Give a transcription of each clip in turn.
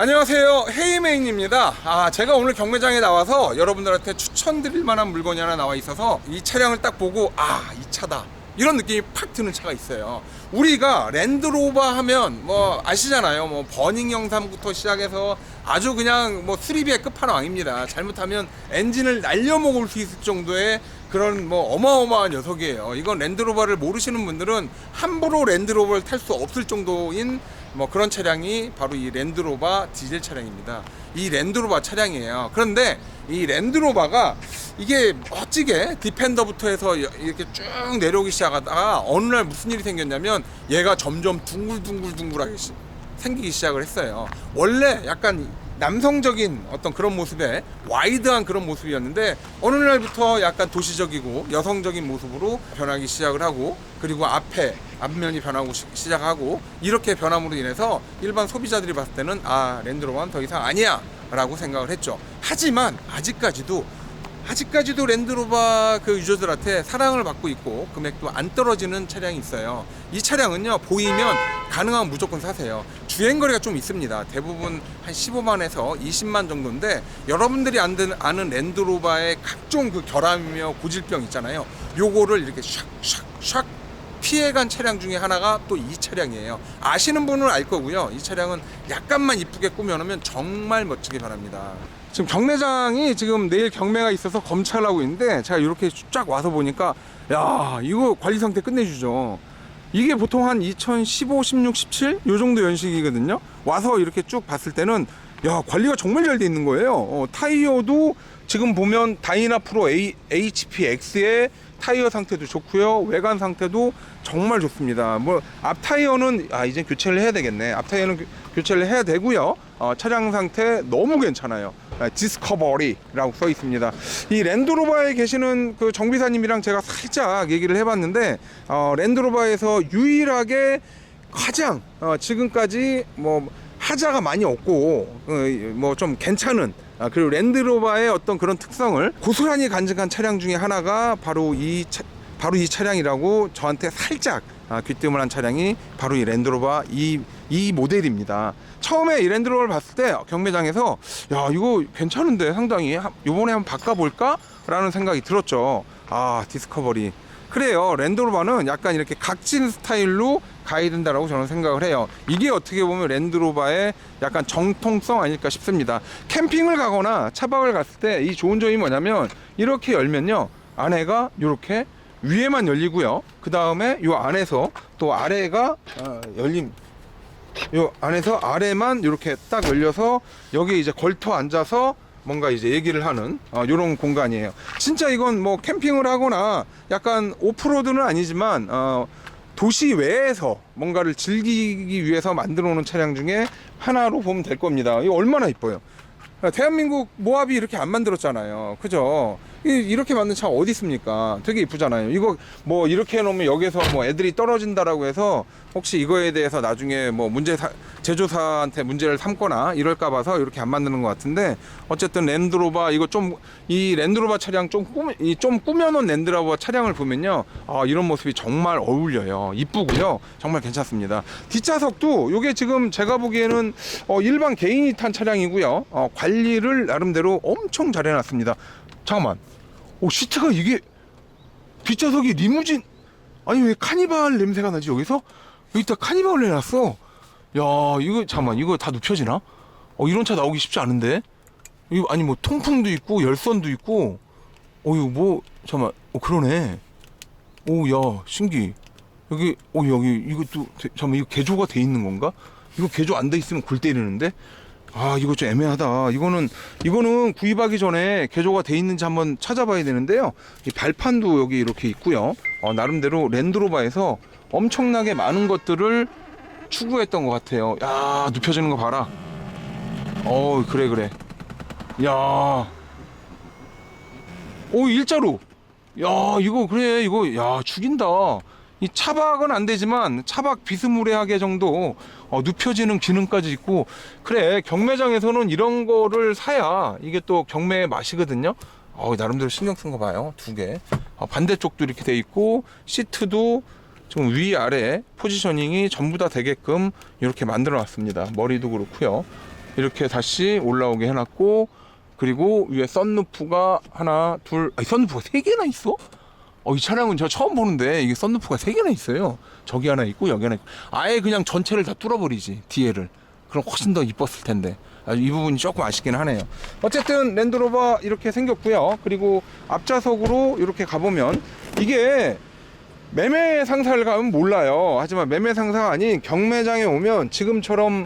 안녕하세요. 헤이메인입니다. 아 제가 오늘 경매장에 나와서 여러분들한테 추천드릴 만한 물건이 하나 나와 있어서 이 차량을 딱 보고 아 이 차다. 이런 느낌이 팍 드는 차가 있어요. 우리가 랜드로버 하면 뭐 아시잖아요. 뭐 버닝 영상부터 시작해서 아주 그냥 뭐 수리비의 끝판왕입니다. 잘못하면 엔진을 날려먹을 수 있을 정도의 그런 뭐 어마어마한 녀석이에요. 이건 랜드로버를 모르시는 분들은 함부로 랜드로버를 탈 수 없을 정도인 뭐 그런 차량이 바로 이 랜드로버 디젤 차량입니다. 이 랜드로버 차량이에요. 그런데 이 랜드로버가 이게 멋지게 디펜더부터 해서 여- 이렇게 쭉 내려오기 시작하다가 어느 날 무슨 일이 생겼냐면 얘가 점점 둥글둥글둥글하게 시- 생기기 시작을 했어요. 원래 약간 남성적인 어떤 그런 모습에 와이드한 그런 모습이었는데 어느 날부터 약간 도시적이고 여성적인 모습으로 변하기 시작을 하고 그리고 앞에 앞면이 변하고 시- 시작하고 이렇게 변함으로 인해서 일반 소비자들이 봤을 때는 아 랜드로버는 더 이상 아니야 라고 생각을 했죠 하지만 아직까지도 아직까지도 랜드로버 그 유저들한테 사랑을 받고 있고 금액도 안 떨어지는 차량이 있어요. 이 차량은요 보이면 가능하면 무조건 사세요. 주행 거리가 좀 있습니다. 대부분 한 15만에서 20만 정도인데 여러분들이 아는 랜드로버의 각종 그 결함이며 고질병 있잖아요. 요거를 이렇게 샥샥샥 피해간 차량 중에 하나가 또 이 차량이에요. 아시는 분은 알 거고요. 이 차량은 약간만 이쁘게 꾸며놓으면 정말 멋지게 변합니다. 지금 경매장이 지금 내일 경매가 있어서 검찰하고 있는데 제가 이렇게 쫙 와서 보니까 야 이거 관리 상태 끝내주죠. 이게 보통 한 2015, 16, 17 요 정도 연식이거든요. 와서 이렇게 쭉 봤을 때는 야 관리가 정말 잘 돼 있는 거예요. 어, 타이어도 지금 보면 다이나 프로 A, HPX의 타이어 상태도 좋고요. 외관 상태도 정말 좋습니다. 뭐 앞 타이어는 아 이제 교체를 해야 되겠네. 앞 타이어는 교- 교체를 해야 되고요. 어, 차량 상태 너무 괜찮아요. 아, 디스커버리라고 써 있습니다. 이 랜드로버에 계시는 그 정비사님이랑 제가 살짝 얘기를 해봤는데 어, 랜드로버에서 유일하게 가장 어, 지금까지 뭐 하자가 많이 없고 뭐 좀 괜찮은 아, 그리고 랜드로버의 어떤 그런 특성을 고스란히 간직한 차량 중에 하나가 바로 이 차, 바로 이 차량이라고 저한테 살짝 아, 귀뜸을 한 차량이 바로 이 랜드로버 이, 이 모델입니다. 처음에 이 랜드로버를 봤을 때 경매장에서 야 이거 괜찮은데 상당히 한- 요번에 한번 바꿔볼까? 라는 생각이 들었죠. 아 디스커버리 그래요. 랜드로버는 약간 이렇게 각진 스타일로 가야 된다라고 저는 생각을 해요. 이게 어떻게 보면 랜드로버의 약간 정통성 아닐까 싶습니다. 캠핑을 가거나 차박을 갔을 때 이 좋은 점이 뭐냐면 이렇게 열면요. 안에가 이렇게 위에만 열리고요. 그 다음에 요 안에서 또 아래가 어, 열림 요 안에서 아래만 이렇게 딱 열려서 여기 이제 걸터 앉아서 뭔가 이제 얘기를 하는 어, 이런 공간이에요. 진짜 이건 뭐 캠핑을 하거나 약간 오프로드는 아니지만 어, 도시 외에서 뭔가를 즐기기 위해서 만들어 놓은 차량 중에 하나로 보면 될 겁니다. 이거 얼마나 이뻐요. 대한민국 모합이 이렇게 안 만들었잖아요. 그죠? 이- 이렇게 만든 차 어디 있습니까? 되게 이쁘잖아요. 이거 뭐 이렇게 해놓으면 여기서 뭐 애들이 떨어진다라고 해서 혹시 이거에 대해서 나중에 뭐 문제 사, 제조사한테 문제를 삼거나 이럴까 봐서 이렇게 안 만드는 것 같은데 어쨌든 랜드로버 이거 좀 이 랜드로버 차량 좀 꾸미 이좀 꾸며놓은 랜드로버 차량을 보면요. 아 이런 모습이 정말 어울려요. 이쁘고요. 정말 괜찮습니다. 뒷좌석도 이게 지금 제가 보기에는 어, 일반 개인이 탄 차량이고요. 어, 관리를 나름대로 엄청 잘 해놨습니다 잠깐만. 오 시트가 이게 뒷좌석이 리무진 아니 왜 카니발 냄새가 나지 여기서? 여기다 카니발을 해놨어. 야 이거 잠깐만 이거 다 눕혀지나? 어 이런 차 나오기 쉽지 않은데? 이거 아니 뭐 통풍도 있고 열선도 있고. 어 이거 뭐 잠깐만 어 그러네. 오야 신기. 여기 어 여기 이것도 되- 잠깐만 이거 개조가 돼 있는 건가? 이거 개조 안 돼 있으면 골 때리는데 아 이거 좀 애매하다 이거는 이거는 구입하기 전에 개조가 돼 있는지 한번 찾아봐야 되는데요 이 발판도 여기 이렇게 있고요 어, 나름대로 랜드로버에서 엄청나게 많은 것들을 추구했던 것 같아요 야 눕혀지는 거 봐라 어 그래 그래 야. 오, 일자로. 야, 이거 그래. 이거 야, 죽인다. 이 차박은 안 되지만 차박 비스무리하게 정도 어, 눕혀지는 기능까지 있고 그래 경매장에서는 이런 거를 사야 이게 또 경매의 맛이거든요. 어, 나름대로 신경 쓴 거 봐요. 두 개. 어, 반대쪽도 이렇게 돼 있고 시트도 지금 위 아래 포지셔닝이 전부 다 되게끔 이렇게 만들어 놨습니다. 머리도 그렇고요. 이렇게 다시 올라오게 해놨고 그리고 위에 썬루프가 하나 둘 아니 썬루프가 세 개나 있어? 어, 이 차량은 제가 처음 보는데 이게 썬루프가 세 개나 있어요. 저기 하나 있고 여기 하나 있고 아예 그냥 전체를 다 뚫어버리지 뒤에를. 그럼 훨씬 더 이뻤을 텐데 아, 이 부분이 조금 아쉽긴 하네요. 어쨌든 랜드로버 이렇게 생겼고요. 그리고 앞좌석으로 이렇게 가보면 이게 매매 상사를 가면 몰라요. 하지만 매매 상사가 아닌 경매장에 오면 지금처럼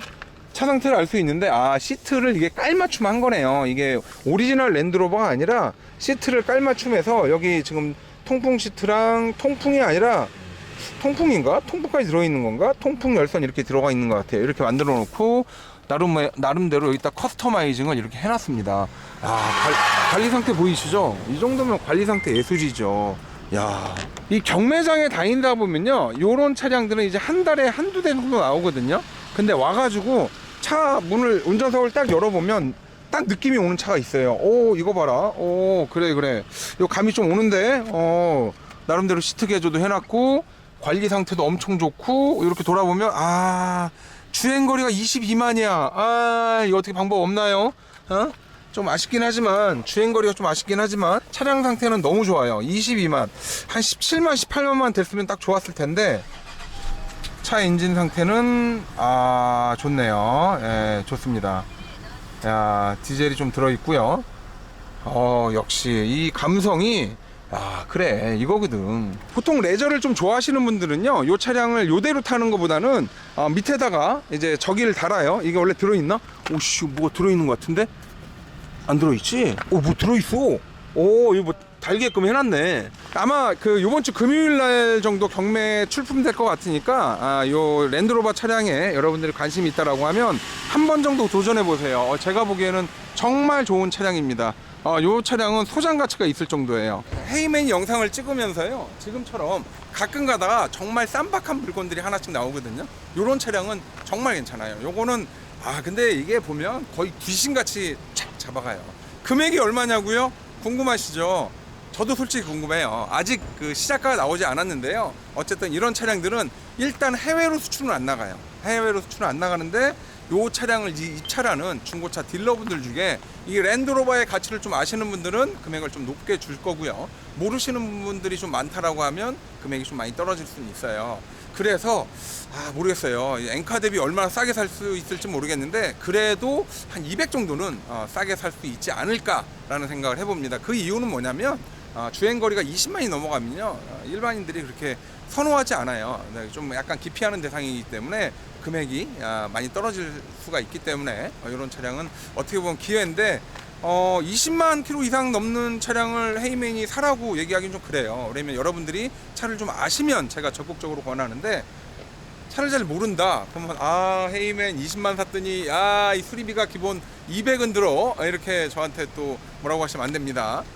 차 상태를 알 수 있는데 아 시트를 이게 깔맞춤 한 거네요. 이게 오리지널 랜드로버가 아니라 시트를 깔맞춤해서 여기 지금 통풍 시트랑 통풍이 아니라 통풍인가? 통풍까지 들어있는 건가? 통풍 열선 이렇게 들어가 있는 것 같아요. 이렇게 만들어 놓고 나름 나름대로 여기다 커스터마이징을 이렇게 해놨습니다. 아 관- 관리 상태 보이시죠? 이 정도면 관리 상태 예술이죠. 야, 이 경매장에 다니다 보면요, 요런 차량들은 이제 한 달에 한두 대 정도 나오거든요. 근데 와가지고 차 문을 운전석을 딱 열어보면 딱 느낌이 오는 차가 있어요. 오, 이거 봐라. 오, 그래, 그래. 요 감이 좀 오는데, 어, 나름대로 시트 개조도 해놨고, 관리 상태도 엄청 좋고, 이렇게 돌아보면, 아, 주행거리가 22만이야. 아, 이거 어떻게 방법 없나요? 어? 좀 아쉽긴 하지만 주행거리가 좀 아쉽긴 하지만 차량 상태는 너무 좋아요 22만 한 17만 18만만 됐으면 딱 좋았을 텐데 차 엔진 상태는 아 좋네요 예 좋습니다 야 디젤이 좀 들어있고요 어 역시 이 감성이 아 그래 이거거든 보통 레저를 좀 좋아하시는 분들은요 요 차량을 요대로 타는 것보다는 아, 밑에다가 이제 저기를 달아요 이게 원래 들어있나? 오씨 뭐가 들어있는 것 같은데 안 들어있지? 오, 뭐 들어있어. 오, 이거 뭐 달게끔 해놨네. 아마 그 요번 주 금요일 날 정도 경매 출품될 것 같으니까 아, 요 랜드로버 차량에 여러분들이 관심이 있다라고 하면 한 번 정도 도전해 보세요. 어, 제가 보기에는 정말 좋은 차량입니다. 어, 요 차량은 소장 가치가 있을 정도예요. 헤이맨 영상을 찍으면서요. 지금처럼 가끔 가다가 정말 쌈박한 물건들이 하나씩 나오거든요. 요런 차량은 정말 괜찮아요. 요거는 아 근데 이게 보면 거의 귀신같이 착 잡아가요. 금액이 얼마냐고요? 궁금하시죠? 저도 솔직히 궁금해요. 아직 그 시작가가 나오지 않았는데요. 어쨌든 이런 차량들은 일단 해외로 수출은 안 나가요. 해외로 수출은 안 나가는데 요 차량을 이- 입찰하는 중고차 딜러분들 중에 이 랜드로버의 가치를 좀 아시는 분들은 금액을 좀 높게 줄 거고요. 모르시는 분들이 좀 많다라고 하면 금액이 좀 많이 떨어질 수는 있어요. 그래서 아 모르겠어요. 이 엔카 대비 얼마나 싸게 살 수 있을지 모르겠는데 그래도 한 200 정도는 어, 싸게 살 수 있지 않을까라는 생각을 해봅니다. 그 이유는 뭐냐면 어, 주행 거리가 20만이 넘어가면요 어, 일반인들이 그렇게 선호하지 않아요. 네, 좀 약간 기피하는 대상이기 때문에 금액이 아, 많이 떨어질 수가 있기 때문에 어, 이런 차량은 어떻게 보면 기회인데 어, 20만 킬로 이상 넘는 차량을 헤이맨이 사라고 얘기하기는 좀 그래요. 그러면 여러분들이 차를 좀 아시면 제가 적극적으로 권하는데 차를 잘 모른다. 그러면 아 헤이맨 20만 샀더니 아이 수리비가 기본 200은 들어 이렇게 저한테 또 뭐라고 하시면 안 됩니다.